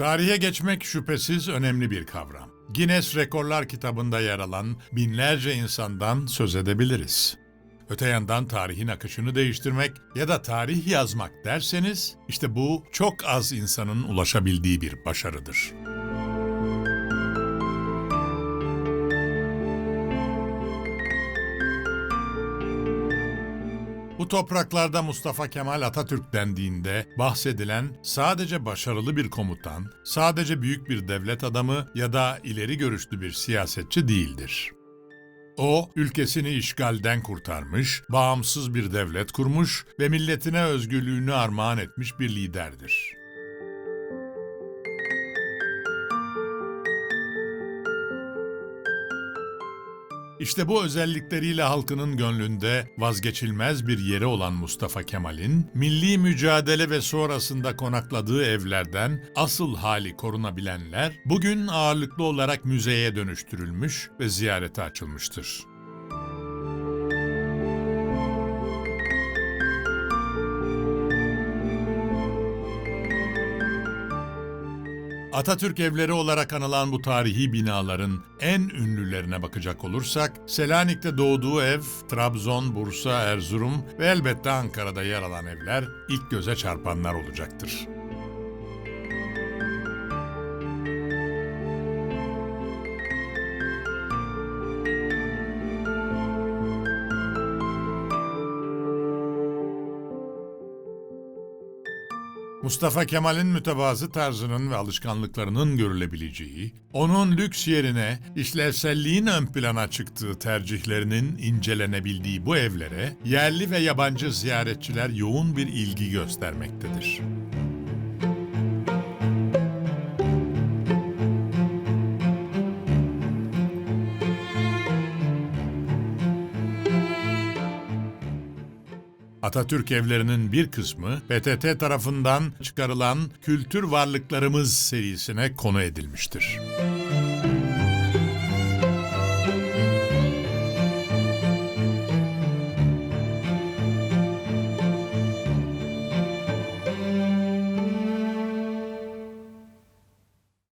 Tarihe geçmek şüphesiz önemli bir kavram. Guinness Rekorlar kitabında yer alan binlerce insandan söz edebiliriz. Öte yandan tarihin akışını değiştirmek ya da tarih yazmak derseniz işte bu çok az insanın ulaşabildiği bir başarıdır. Bu topraklarda Mustafa Kemal Atatürk dendiğinde bahsedilen sadece başarılı bir komutan, sadece büyük bir devlet adamı ya da ileri görüşlü bir siyasetçi değildir. O, ülkesini işgalden kurtarmış, bağımsız bir devlet kurmuş ve milletine özgürlüğünü armağan etmiş bir liderdir. İşte bu özellikleriyle halkının gönlünde vazgeçilmez bir yeri olan Mustafa Kemal'in milli mücadele ve sonrasında konakladığı evlerden asıl hali korunabilenler bugün ağırlıklı olarak müzeye dönüştürülmüş ve ziyarete açılmıştır. Atatürk evleri olarak anılan bu tarihi binaların en ünlülerine bakacak olursak, Selanik'te doğduğu ev, Trabzon, Bursa, Erzurum ve elbette Ankara'da yer alan evler ilk göze çarpanlar olacaktır. Mustafa Kemal'in mütevazı tarzının ve alışkanlıklarının görülebileceği, onun lüks yerine işlevselliğin ön plana çıktığı tercihlerinin incelenebildiği bu evlere yerli ve yabancı ziyaretçiler yoğun bir ilgi göstermektedir. Atatürk evlerinin bir kısmı PTT tarafından çıkarılan Kültür Varlıklarımız serisine konu edilmiştir.